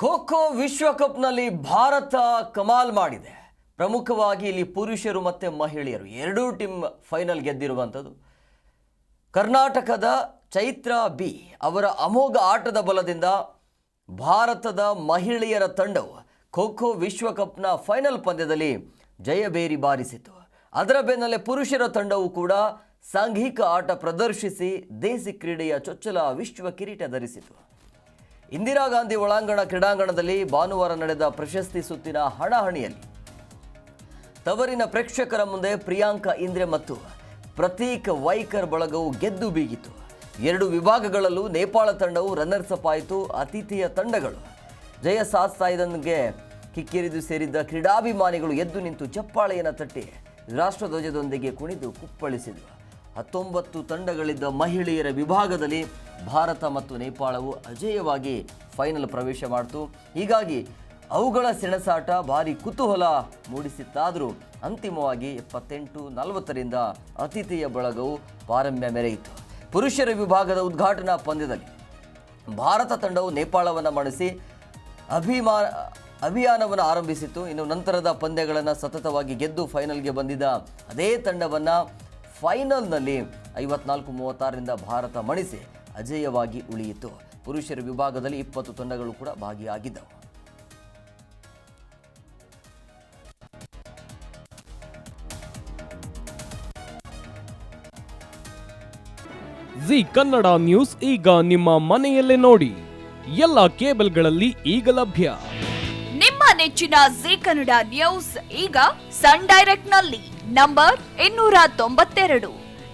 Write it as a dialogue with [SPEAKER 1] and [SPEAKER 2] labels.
[SPEAKER 1] ಖೋ ಖೋ ವಿಶ್ವಕಪ್ನಲ್ಲಿ ಭಾರತ ಕಮಾಲ್ ಮಾಡಿದೆ. ಪ್ರಮುಖವಾಗಿ ಇಲ್ಲಿ ಪುರುಷರು ಮತ್ತು ಮಹಿಳೆಯರು. ಎರಡೂ ಟೀಮ್ ಫೈನಲ್ ಗೆದ್ದಿರುವಂಥದ್ದು. ಕರ್ನಾಟಕದ ಚೈತ್ರ ಬಿ ಅವರ ಅಮೋಘ ಆಟದ ಬಲದಿಂದ ಭಾರತದ ಮಹಿಳೆಯರ ತಂಡವು ಖೋ ಖೋ ವಿಶ್ವಕಪ್ನ ಫೈನಲ್ ಪಂದ್ಯದಲ್ಲಿ ಜಯಬೇರಿ ಬಾರಿಸಿತು. ಅದರ ಬೆನ್ನಲ್ಲೇ ಪುರುಷರ ತಂಡವು ಕೂಡ ಸಾಂಘಿಕ ಆಟ ಪ್ರದರ್ಶಿಸಿ ದೇಸಿ ಕ್ರೀಡೆಯ ಚೊಚ್ಚಲ ವಿಶ್ವ ಕಿರೀಟ ಧರಿಸಿತು. ಇಂದಿರಾ ಗಾಂಧಿ ಒಳಾಂಗಣ ಕ್ರೀಡಾಂಗಣದಲ್ಲಿ ಭಾನುವಾರ ನಡೆದ ಪ್ರಶಸ್ತಿ ಸುತ್ತಿನ ಹಣಾಹಣಿಯಲ್ಲಿ. ತವರಿನ ಪ್ರೇಕ್ಷಕರ ಮುಂದೆ ಪ್ರಿಯಾಂಕಾ, ಇಂದ್ರೆ ಮತ್ತು ಪ್ರತೀಕ್ ವೈಕರ್ ಬಳಗವು ಗೆದ್ದು ಬೀಗಿತು ಎರಡು ವಿಭಾಗಗಳಲ್ಲೂ ನೇಪಾಳ ತಂಡವು ರನ್ನರ್ಸ್ ಅಪ್ ಆಯಿತು, ಅತಿಥಿಯ ತಂಡಗಳು. ಜಯ ಸಾಸ್ತಾಯ್ದನ್ಗೆ ಕಿಕ್ಕಿರಿದು ಸೇರಿದ್ದ ಕ್ರೀಡಾಭಿಮಾನಿಗಳು ಎದ್ದು ನಿಂತು ಚಪ್ಪಾಳೆಯನ್ನು ತಟ್ಟಿ ರಾಷ್ಟ್ರಧ್ವಜದೊಂದಿಗೆ ಕುಣಿದು ಕುಪ್ಪಳಿಸಿದರು. ಹತ್ತೊಂಬತ್ತು ತಂಡಗಳಿದ್ದ ಮಹಿಳೆಯರ ವಿಭಾಗದಲ್ಲಿ ಭಾರತ ಮತ್ತು ನೇಪಾಳವು ಅಜೇಯವಾಗಿ ಫೈನಲ್ ಪ್ರವೇಶ ಮಾಡಿತು. ಹೀಗಾಗಿ ಅವುಗಳ ಸೆಣಸಾಟ ಭಾರಿ ಕುತೂಹಲ ಮೂಡಿಸಿತ್ತಾದರೂ ಅಂತಿಮವಾಗಿ ಎಪ್ಪತ್ತೆಂಟು ನಲವತ್ತರಿಂದ ಅತಿಥಿಯ ಬಳಗವು ಪಾರಮ್ಯ ಮೆರೆಯಿತು. ಪುರುಷರ ವಿಭಾಗದ ಉದ್ಘಾಟನಾ ಪಂದ್ಯದಲ್ಲಿ ಭಾರತ ತಂಡವು ನೇಪಾಳವನ್ನು ಮಣಿಸಿ ಅಭಿಮಾನ ಅಭಿಯಾನವನ್ನು ಆರಂಭಿಸಿತು ಇನ್ನು ನಂತರದ ಪಂದ್ಯಗಳನ್ನು ಸತತವಾಗಿ ಗೆದ್ದು ಫೈನಲ್ಗೆ ಬಂದಿದ್ದ ಅದೇ ತಂಡವನ್ನು ಫೈನಲ್ನಲ್ಲಿ ಐವತ್ನಾಲ್ಕು ಮೂವತ್ತಾರರಿಂದ ಭಾರತ ಮಣಿಸಿ ಅಜೇಯವಾಗಿ ಉಳಿಯಿತು. ಪುರುಷರ ವಿಭಾಗದಲ್ಲಿ ಇಪ್ಪತ್ತು ತಂಡಗಳು ಕೂಡ ಭಾಗಿಯಾಗಿದ್ದವು.
[SPEAKER 2] ಜಿ ಕನ್ನಡ ನ್ಯೂಸ್ ಈಗ ನಿಮ್ಮ ಮನೆಯಲ್ಲೇ ನೋಡಿ. ಎಲ್ಲ ಕೇಬಲ್ಗಳಲ್ಲಿ ಈಗ ಲಭ್ಯ.
[SPEAKER 3] ನಿಮ್ಮ ನೆಚ್ಚಿನ ಜಿ ಕನ್ನಡ ನ್ಯೂಸ್ ಈಗ ಸನ್ ಡೈರೆಕ್ಟ್ನಲ್ಲಿ ನಂಬರ್ ಇನ್ನೂರ ತೊಂಬತ್ತೆರಡು.